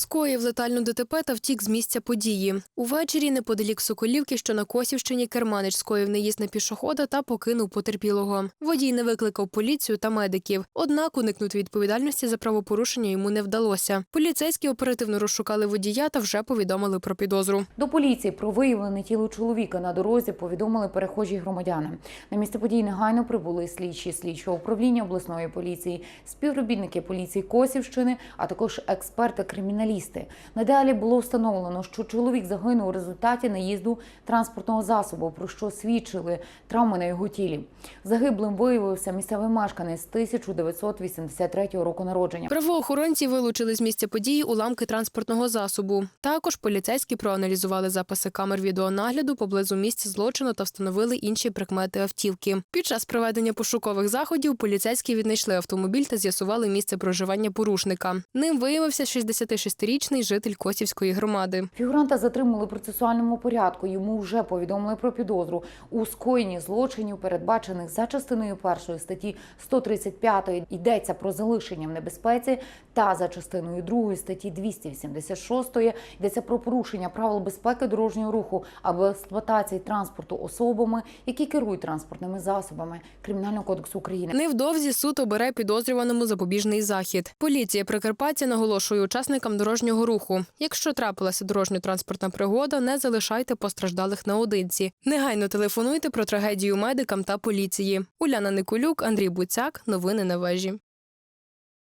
Скоїв летальну ДТП та втік з місця події. Увечері неподалік Соколівки, що на Косівщині, керманич скоїв неїзд на пішохода та покинув потерпілого. Водій не викликав поліцію та медиків. Однак уникнути відповідальності за правопорушення йому не вдалося. Поліцейські оперативно розшукали водія та вже повідомили про підозру. До поліції про виявлене тіло чоловіка на дорозі повідомили перехожі громадяни. На місце події негайно прибули слідчі слідчого управління обласної поліції, співробітники поліції Косівщини, а також експерти-криміналісти. Надалі було встановлено, що чоловік загинув у результаті наїзду транспортного засобу, про що свідчили травми на його тілі. Загиблим виявився місцевий мешканець 1983 року народження. Правоохоронці вилучили з місця події уламки транспортного засобу. Також поліцейські проаналізували записи камер відеонагляду поблизу місця злочину та встановили інші прикмети автівки. Під час проведення пошукових заходів поліцейські віднайшли автомобіль та з'ясували місце проживання порушника. Ним виявився 66-річний житель Косівської громади. Фігуранта затримали в процесуальному порядку. Йому вже повідомили про підозру у скоєнні злочинів, передбачених за частиною першої статті 135 йдеться про залишення в небезпеці, та за частиною другої статті 286 йдеться про порушення правил безпеки дорожнього руху або експлуатації транспорту особами, які керують транспортними засобами Кримінального кодексу України. Невдовзі суд обере підозрюваному запобіжний захід. Поліція Прикарпаття наголошує учасникам дорожнього руху. Якщо трапилася дорожньо-транспортна пригода, не залишайте постраждалих наодинці. Негайно телефонуйте про трагедію медикам та поліції. Уляна Николюк, Андрій Буцяк. Новини на вежі.